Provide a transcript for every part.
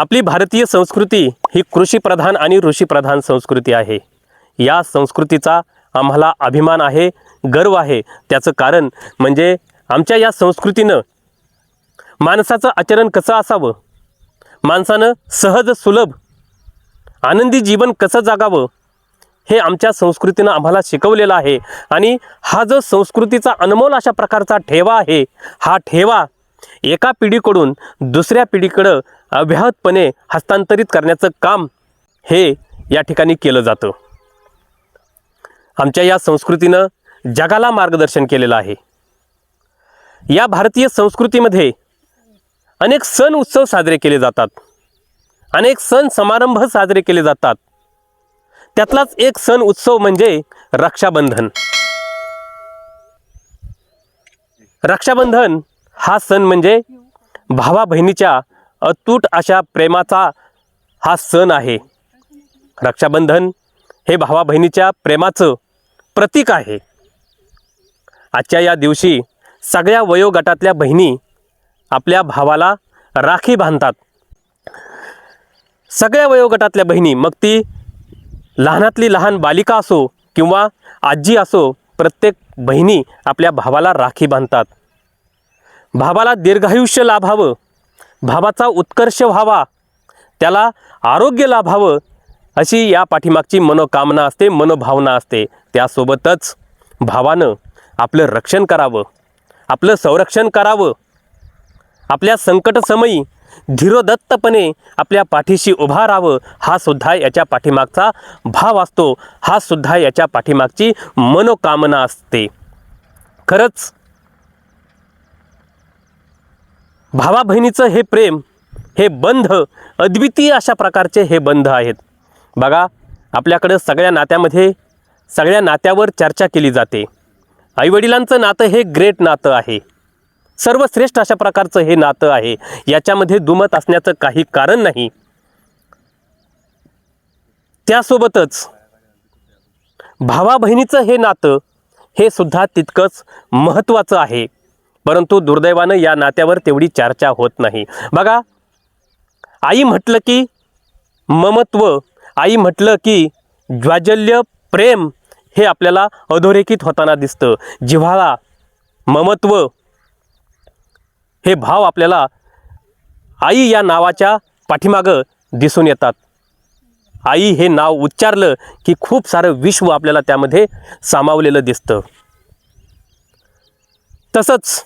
आपली भारतीय संस्कृती ही कृषीप्रधान आणि ऋषीप्रधान संस्कृती आहे. या संस्कृतीचा आम्हाला अभिमान आहे गर्व आहे. त्याचं कारण म्हणजे आमच्या या संस्कृतीनं माणसाचं आचरण कसं असावं? माणसानं सहज सुलभ आनंदी जीवन कसं जगावं? हे आमच्या संस्कृतीनं आम्हाला शिकवलेलं आहे. आणि हा जो संस्कृतीचा अनमोल अशा प्रकारचा ठेवा आहे हा ठेवा एका पिढीकडून दुसऱ्या पिढीकडं अव्याहतपणे हस्तांतरित करण्याचं काम हे या ठिकाणी केलं जातं. आमच्या या संस्कृतीनं जगाला मार्गदर्शन केलेलं आहे. या भारतीय संस्कृतीमध्ये अनेक सण उत्सव साजरे केले जातात. अनेक सण समारंभ साजरे केले जातात. त्यातलाच एक सण उत्सव म्हणजे रक्षाबंधन. रक्षाबंधन हा सण म्हणजे भावा बहिणीच्या अतूट अशा प्रेमाचा हा सण आहे. रक्षाबंधन हे भावा बहिणीच्या प्रेमाचं प्रतीक आहे. आजच्या या दिवशी सगळ्या वयोगटातल्या बहिणी आपल्या भावाला राखी बांधतात. सगळ्या वयोगटातल्या बहिणी मग ती लहानातली लहान बालिका असो किंवा आजी असो प्रत्येक बहिणी आपल्या भावाला राखी बांधतात. भावाला दीर्घायुष्य लाभावं भावाचा उत्कर्ष व्हावा. त्याला आरोग्य लाभावं अशी या पाठीमागची मनोकामना असते मनोभावना असते. त्यासोबतच भावानं आपलं रक्षण करावं. आपलं संरक्षण करावं. आपल्या संकटसमयी धीरोदत्तपणे आपल्या पाठीशी उभा राहावं हा सुद्धा याच्या पाठीमागचा भाव असतो. हा सुद्धा याच्या पाठीमागची मनोकामना असते. खरंच भावा बहिणीचं हे प्रेम हे बंध अद्वितीय अशा प्रकारचे हे बंध आहेत. बघा आपल्याकडं सगळ्या नात्यामध्ये सगळ्या नात्यावर चर्चा केली जाते. आईवडिलांचं नातं हे ग्रेट नातं आहे. सर्वश्रेष्ठ अशा प्रकारचं हे नातं आहे. याच्यामध्ये दुमत असण्याचं काही कारण नाही. त्यासोबतच भावा बहिणीचं हे नातं हे सुद्धा तितकंच महत्त्वाचं आहे. परंतु दुर्दैवानं या नात्यावर तेवढी चर्चा होत नाही. बघा आई म्हटलं की ममत्व आई म्हटलं की ज्वाजल्य प्रेम हे आपल्याला अधोरेखित होताना दिसतं. जिव्हाळा ममत्व हे भाव आपल्याला आई या नावाच्या पाठीमागं दिसून येतात. आई हे नाव उच्चारलं की खूप सारं विश्व आपल्याला त्यामध्ये सामावलेलं दिसतं. तसंच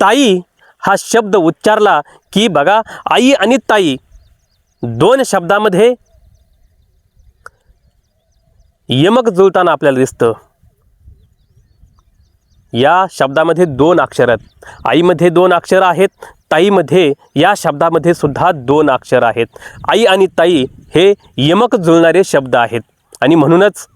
ताई हा शब्द उच्चारला की बघा आई आणि ताई दोन शब्दामध्ये यमक जुळताना आपल्याला दिसतं. या शब्दामध्ये दोन अक्षर आहेत. आईमध्ये दोन अक्षर आहेत ताईमध्ये या शब्दामध्ये सुद्धा दोन अक्षर आहेत. आई आणि ताई हे यमक जुळणारे शब्द आहेत. आणि म्हणूनच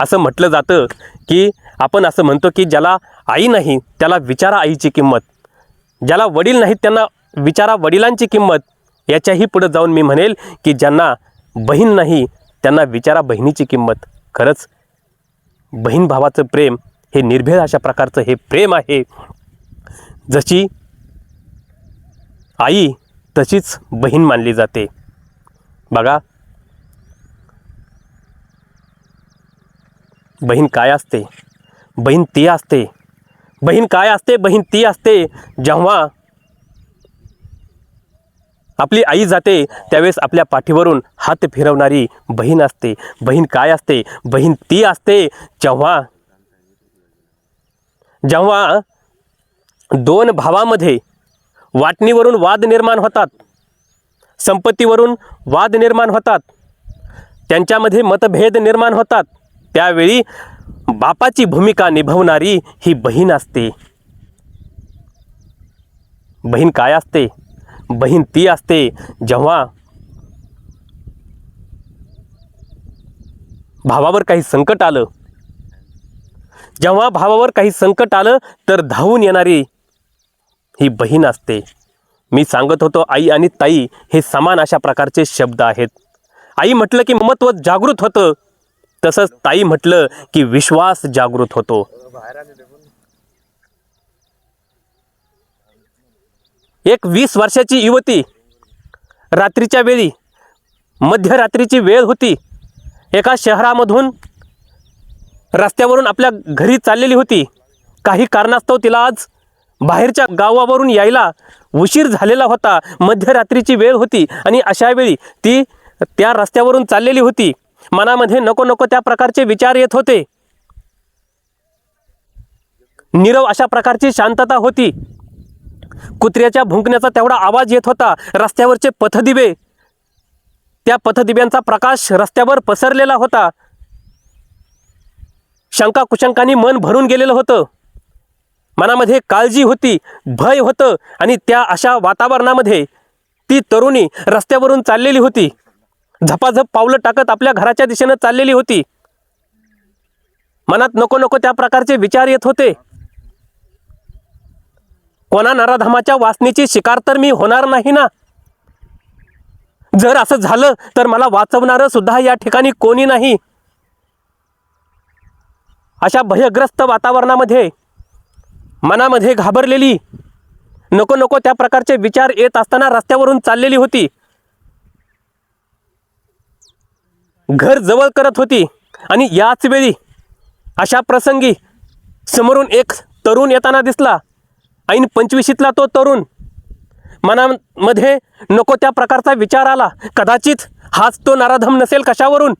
असं म्हटलं जातं की आपण असं म्हणतो की ज्याला आई नाही त्याला विचारा आईची किंमत. ज्याला वडील नाहीत त्यांना विचारा वडिलांची किंमत. याच्याही पुढं जाऊन मी म्हणेल की ज्यांना बहीण नाही त्यांना विचारा बहिणीची किंमत. खरंच बहीण भावाचं प्रेम हे निर्भेळ अशा प्रकारचं हे प्रेम आहे. जशी आई तशीच बहीण मानली जाते. बघा. बहीण काय असते? बहीण ती असते. बहीण काय असते? बहीण ती असते. जेव्हा आपली आई जाते त्यावेळेस आपल्या पाठीवरून हात फिरवणारी बहीण असते. बहीण काय असते? बहीण ती असते. जेव्हा जेव्हा दोन भावामध्ये वाटणीवरून वाद निर्माण होतात संपत्तीवरून वाद निर्माण होतात त्यांच्यामध्ये मतभेद निर्माण होतात त्यावेळी बापाची भूमिका निभवणारी ही बहीण असते. बहीण काय असते? बहीण ती असते जेव्हा भावावर काही संकट आलं. जेव्हा भावावर काही संकट आलं तर धावून येणारी ही बहीण असते. मी सांगत होतो आई आणि ताई हे समान अशा प्रकारचे शब्द आहेत. आई म्हटलं की महत्त्व जागृत होतं. तसंच ताई म्हटलं की विश्वास जागृत होतो. एक वीस वर्षाची युवती रात्रीच्या वेळी मध्यरात्रीची वेळ होती एका शहरामधून रस्त्यावरून आपल्या घरी चाललेली होती. काही कारणास्तव तिला आज बाहेरच्या गावावरून यायला उशीर झालेला होता. मध्यरात्रीची वेळ होती आणि अशा वेळी ती त्या रस्त्यावरून चाललेली होती. मनामध्ये नको नको त्या प्रकारचे विचार येत होते. नीरव अशा प्रकारची शांतता होती. कुत्र्याच्या भुंकण्याचा तेवढा आवाज येत होता रस्त्यावरचे पथदिवे. त्या पथदिव्यांचा प्रकाश रस्त्यावर पसरलेला होता. शंका कुशंकांनी मन भरून गेलेलं होतं. मनामध्ये काळजी होती भय होतं आणि त्या अशा वातावरणामध्ये ती तरुणी रस्त्यावरून चाललेली होती. झपाझप पावलं टाकत आपल्या घराच्या दिशेनं चाललेली होती. मनात नको नको त्या प्रकारचे विचार येत होते. कोणा नराधामाच्या वासनेची शिकार तर मी होणार नाही ना? जर असं झालं तर मला वाचवणारं सुद्धा या ठिकाणी कोणी नाही. अशा भयग्रस्त वातावरणामध्ये मनामध्ये घाबरलेली नको नको त्या प्रकारचे विचार येत असताना रस्त्यावरून चाललेली होती. घर जवळ करत होती. आणि याच वेळी अशा प्रसंगी समोरून एक तरुण येताना दिसला. ऐन पंचवीशीतला तो तरुण मनामध्ये नको त्या प्रकारचा विचार आला. कदाचित हाच तो नाराधम नसेल कशावरून.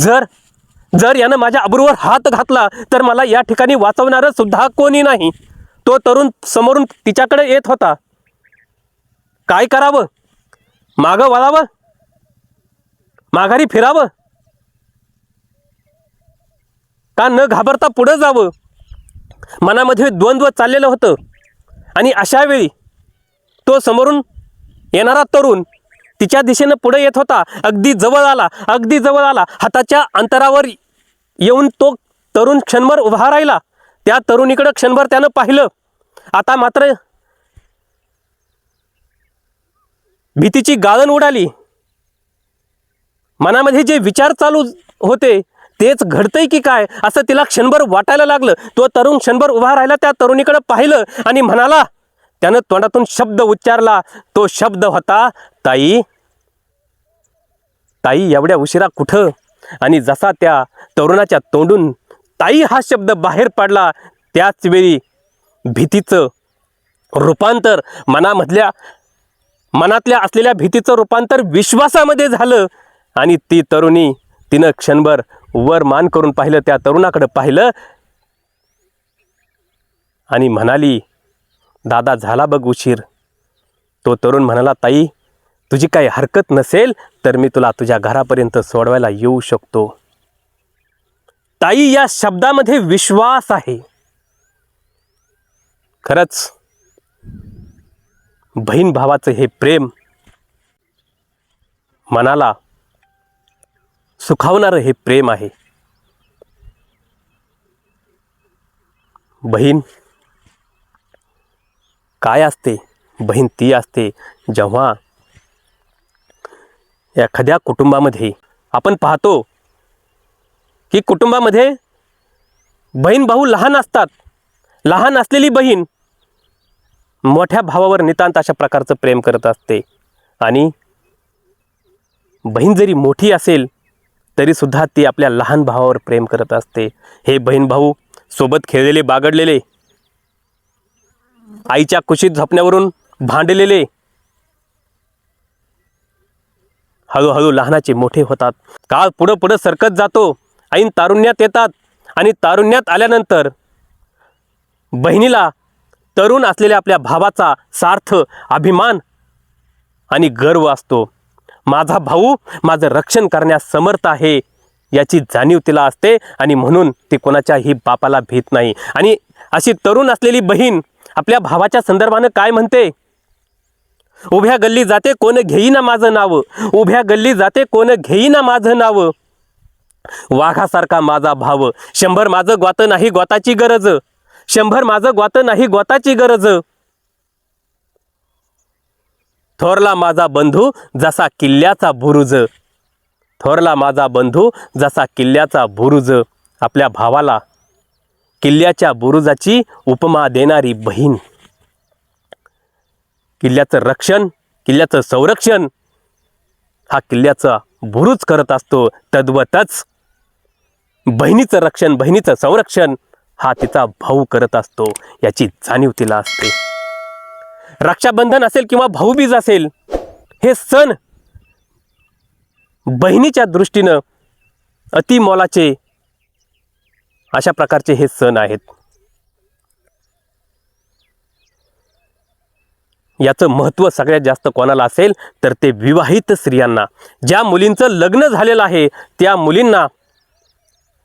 जर जर यानं माझ्या अब्रूवर हात घातला तर मला या ठिकाणी वाचवणारं सुद्धा कोणी नाही. तो तरुण समोरून तिच्याकडे येत होता. काय करावं? मागं वळावं? माघारी फिरावं. का न घाबरता पुढं जावं? मनामध्ये द्वंद्व चाललेलं होतं. आणि अशा वेळी तो समोरून येणारा तरुण तिच्या दिशेनं पुढे येत होता. अगदी जवळ आला अगदी जवळ आला. हाताच्या अंतरावर येऊन तो तरुण क्षणभर उभा राहिला. त्या तरुणीकडं क्षणभर त्यानं पाहिलं. आता मात्र भीतीची गाळण उडाली. मनामध्ये जे विचार चालू होते तेच घडतंय की काय? असं तिला क्षणभर वाटायला लागलं. तो तरुण क्षणभर उभा राहिला त्या तरुणीकडे पाहिलं आणि म्हणाला त्यानं तोंडातून शब्द उच्चारला. तो शब्द होता ताई ताई एवढ्या उशिरा कुठं? आणि जसा त्या तरुणाच्या तोंडून ताई हा शब्द बाहेर पडला. त्याच वेळी भीतीचं रूपांतर मनामधल्या मनातल्या असलेल्या भीतीचं रूपांतर विश्वासामध्ये झालं. आणि ती तरुणी तिनं क्षणभर वर मान करून पाहिलं त्या तरुणाकडं पाहिलं. आणि म्हणाली दादा झाला बघ उशीर. तो तरुण म्हणाला ताई तुझी काही हरकत नसेल तर मी तुला तुझ्या घरापर्यंत सोडवायला येऊ शकतो. ताई या शब्दामध्ये विश्वास आहे. खरंच बहीण भावाचं हे प्रेम मनाला सुखावणारं हे प्रेम आहे. बहीण काय असते? बहीण ती असते जेव्हा एखाद्या कुटुंबामध्ये आपण पाहतो की कुटुंबामध्ये बहीण भाऊ लहान असतात. लहान असलेली बहीण मोठ्या भावावर नितांत अशा प्रकारचं प्रेम करत असते. आणि बहीण जरी मोठी असेल तरीसुद्धा ती आपल्या लहान भावावर प्रेम करत असते. हे बहीण भाऊ सोबत खेळलेले बागडलेले आईच्या कुशीत झोपण्यावरून भांडलेले हळूहळू लहानाचे मोठे होतात. काळ पुढं पुढं सरकत जातो. ऐन तारुण्यात येतात आणि तारुण्यात आल्यानंतर बहिणीला तरुण असलेल्या आपल्या भावाचा सार्थ अभिमान आणि गर्व असतो. माझा भाऊ माझं रक्षण करण्यास समर्थ आहे याची जाणीव तिला असते आणि म्हणून ती कोणाच्याही बापाला भीत नाही. आणि अशी तरुण असलेली बहीण आपल्या भावाच्या संदर्भानं काय म्हणते? उभ्या गल्ली जाते कोण घेईना माझं नाव. उभ्या गल्ली जाते कोण घेईना माझं नाव. वाघासारखा माझा भाव. शंभर माझं ग्वात नाही ग्वाताची गरज. शंभर माझं ग्वात नाही ग्वाताची गरज. थोरला माझा बंधू जसा किल्ल्याचा बुरुज. थोरला माझा बंधू जसा किल्ल्याचा बुरुज. आपल्या भावाला किल्ल्याच्या बुरुजाची उपमा देणारी बहीण. किल्ल्याचं रक्षण किल्ल्याचं संरक्षण हा किल्ल्याचा बुरुज करत असतो. तद्वतच बहिणीचं रक्षण बहिणीचं संरक्षण हा तिचा भाऊ करत असतो. याची जाणीव तिला असते. रक्षाबंधन असेल किंवा भाऊबीज असेल हे सण बहिणीच्या दृष्टीनं अतिमोलाचे अशा प्रकारचे हे सण आहेत. याचं महत्त्व सगळ्यात जास्त कोणाला असेल तर ते विवाहित स्त्रियांना. ज्या मुलींचं लग्न झालेलं आहे त्या मुलींना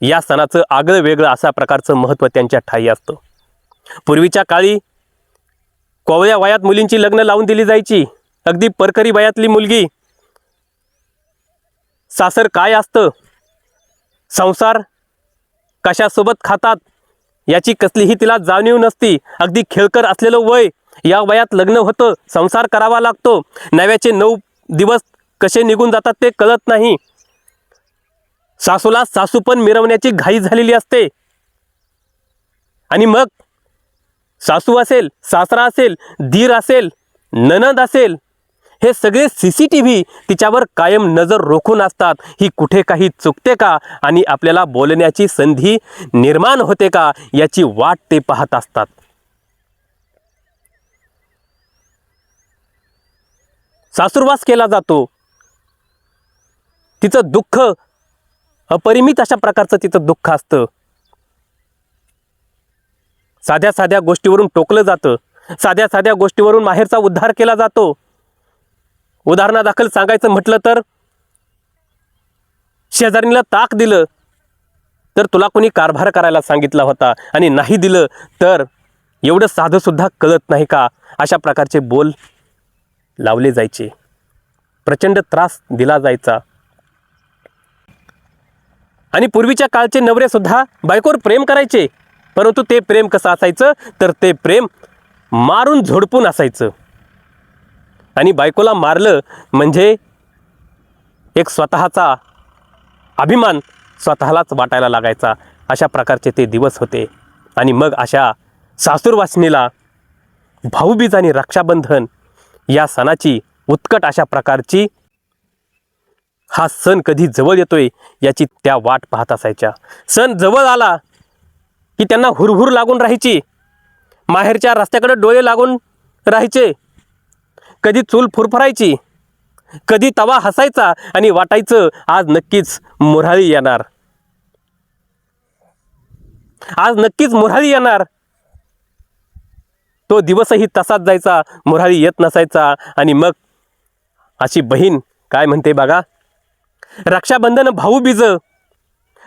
या सणाचं आगळं वेगळं अशा प्रकारचं महत्त्व त्यांच्या ठाई असतं. पूर्वीच्या काळी कोवळ्या वयात मुलींची लग्न लावून दिली जायची. अगदी परकरी वयातली मुलगी. सासर काय असतं? संसार कशासोबत खातात? याची कसलीही तिला जाणीव नसती. अगदी खेळकर असलेलं वय या वयात लग्न होतं संसार करावा लागतो. नव्याचे नऊ दिवस कसे निघून जातात ते कळत नाही. सासूला सासू पण मिरवण्याची घाई झालेली असते. आणि मग सासू असेल सासरा असेल दीर असेल ननद असेल हे सगळे सी सी टी व्ही तिच्यावर कायम नजर रोखून असतात. ही कुठे काही चुकते का? आणि आपल्याला बोलण्याची संधी निर्माण होते का? याची वाट ते पाहत असतात. सासुरवास केला जातो. तिचं दुःख अपरिमित अशा प्रकारचं तिचं दुःख असतं. साध्या साध्या गोष्टीवरून टोकलं जातं. साध्या साध्या गोष्टीवरून माहेरचा उद्धार केला जातो. उदाहरणादाखल सांगायचं म्हटलं तर शेजारीला ताक दिलं तर तुला कोणी कारभार करायला सांगितला होता आणि नाही दिलं तर एवढं साधं सुद्धा कळत नाही का? अशा प्रकारचे बोल लावले जायचे. प्रचंड त्रास दिला जायचा. आणि पूर्वीच्या काळचे नवरे सुद्धा बायकोवर प्रेम करायचे. परंतु ते प्रेम कसं असायचं? तर ते प्रेम मारून झोडपून असायचं. आणि बायकोला मारलं म्हणजे एक स्वतःचा अभिमान स्वतःलाच वाटायला लागायचा. अशा प्रकारचे ते दिवस होते. आणि मग अशा सासूरवासिनीला भाऊबीज आणि रक्षाबंधन या सणाची उत्कट अशा प्रकारची हा सण कधी जवळ येतोय याची त्या वाट पाहत असायच्या. सण जवळ आला की त्यांना हुरहुर लागून राहायची. माहेरच्या रस्त्याकडे डोळे लागून राहायचे. कधी चूल फुरफरायची कधी तवा हसायचा आणि वाटायचं आज नक्कीच मुऱ्हाळी येणार. आज नक्कीच मुऱ्हाळी येणार. तो दिवसही तसाच जायचा मुऱ्हाळी येत नसायचा आणि मग अशी बहीण काय म्हणते बघा रक्षाबंधन भाऊबीज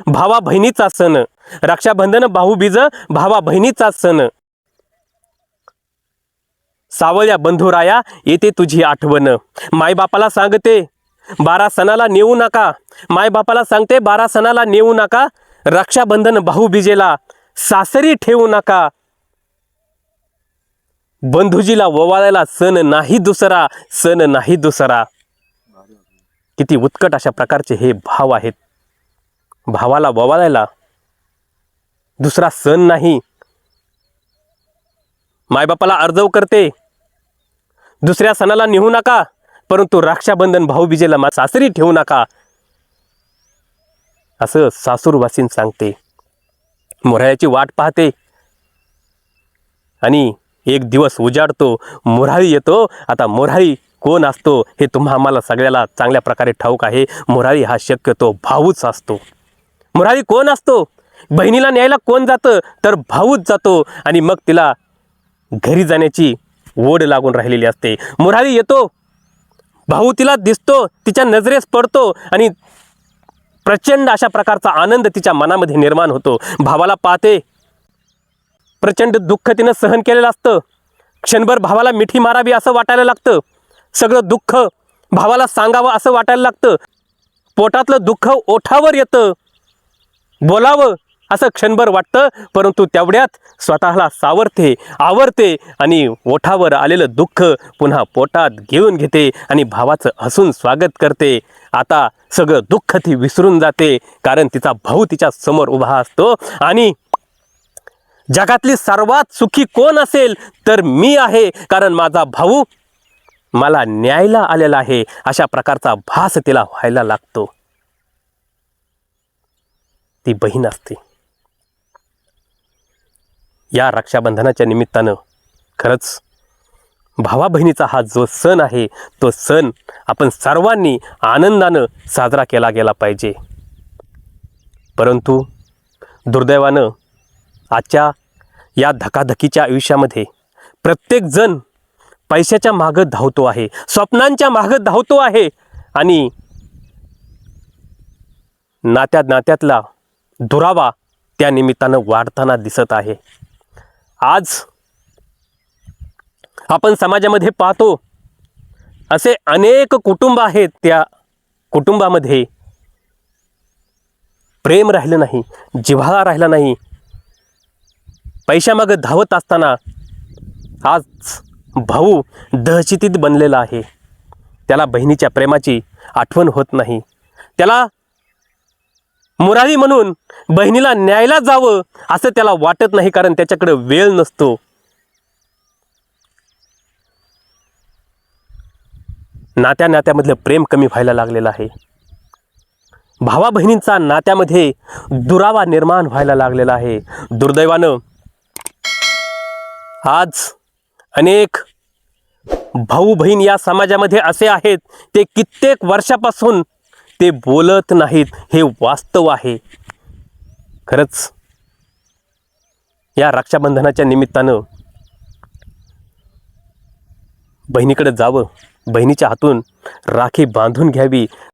भावा बहिणीचा सण. रक्षाबंधन भाऊबीज भावा बहिणीचा सण. सावळ्या बंधुराया येते तुझी आठवण. मायबापाला सांगते बारा सणाला नेऊ नका. मायबापाला सांगते बारा सणाला नेऊ नका. रक्षाबंधन भाऊबीजेला सासरी ठेवू नका. बंधुजीला ओवाळायला सण नाही दुसरा सण नाही दुसरा. किती उत्कट अशा प्रकारचे हे भाव आहेत. भावाला बवालायला. दुसरा सण नाही. मायबापाला अर्जव करते. दुसऱ्या सणाला नेहू नका परंतु रक्षाबंधन भाऊबीजेला मा सासरी ठेवू नका. असं सासूरवासीन सांगते. मोराळ्याची वाट पाहते. आणि एक दिवस उजाडतो मोराळी येतो. आता मोराळी कोण असतो हे तुम्हा आम्हाला सगळ्याला चांगल्या प्रकारे ठाऊक आहे. मोराळी हा शक्यतो भाऊच असतो. मुरारी कोण असतो? बहिणीला न्यायला कोण जातं? तर भाऊच जातो आणि मग तिला घरी जाण्याची ओढ लागून राहिलेली असते. मुरारी येतो. भाऊ तिला दिसतो तिच्या नजरेस पडतो आणि प्रचंड अशा प्रकारचा आनंद तिच्या मनामध्ये निर्माण होतो. भावाला पाहते. प्रचंड दुःख तिनं सहन केलेलं असतं. क्षणभर भावाला मिठी मारावी असं वाटायला लागतं. सगळं दुःख भावाला सांगावं असं वाटायला लागतं. पोटातलं दुःख ओठावर येतं. बोलावं असं क्षणभर वाटतं परंतु तेवढ्यात स्वतःला सावरते आवरते आणि ओठावर आलेलं दुःख पुन्हा पोटात घेऊन घेते आणि भावाचं हसून स्वागत करते. आता सगळं दुःख ती विसरून जाते कारण तिचा भाऊ तिच्या समोर उभा असतो आणि जगातली सर्वात सुखी कोण असेल तर मी आहे कारण माझा भाऊ मला न्यायला आलेला आहे. अशा प्रकारचा भास तिला व्हायला लागतो. ती बहीण असते. या रक्षाबंधनाच्या निमित्तानं खरंच भावा बहिणीचा हा जो सण आहे तो सण आपण सर्वांनी आनंदानं साजरा केला गेला पाहिजे. परंतु दुर्दैवानं आजच्या या धकाधकीच्या आयुष्यामध्ये प्रत्येकजण पैशाच्या मागं धावतो आहे स्वप्नांच्या मागं धावतो आहे आणि नात्यात नात्यातला दुरावा त्या निमित्तानं वाढताना दिसत आहे. आज आपण समाजामध्ये पाहतो असे अनेक कुटुंब आहेत त्या कुटुंबामध्ये प्रेम राहिलं नाही जिव्हाळा राहिला नाही. पैशामागं धावत असताना आज भाऊ दहशतीत बनलेला आहे. त्याला बहिणीच्या प्रेमाची आठवण होत नाही. त्याला मुरारी म्हणून बहिणीला न्यायला जावं असं त्याला वाटत नाही कारण त्याच्याकडे वेळ नसतो. नात्या नात्यामधलं प्रेम कमी व्हायला लागलेलं आहे. भावा बहिणींचा नात्यामध्ये दुरावा निर्माण व्हायला लागलेला आहे. दुर्दैवानं आज अनेक भाऊ बहीण या समाजामध्ये असे आहेत ते कित्येक वर्षापासून ते बोलत नाहीत हे वास्तव आहे. खरंच या रक्षाबंधनाच्या निमित्तानं बहिणीकडे जावं बहिणीच्या हातून राखी बांधून घ्यावी.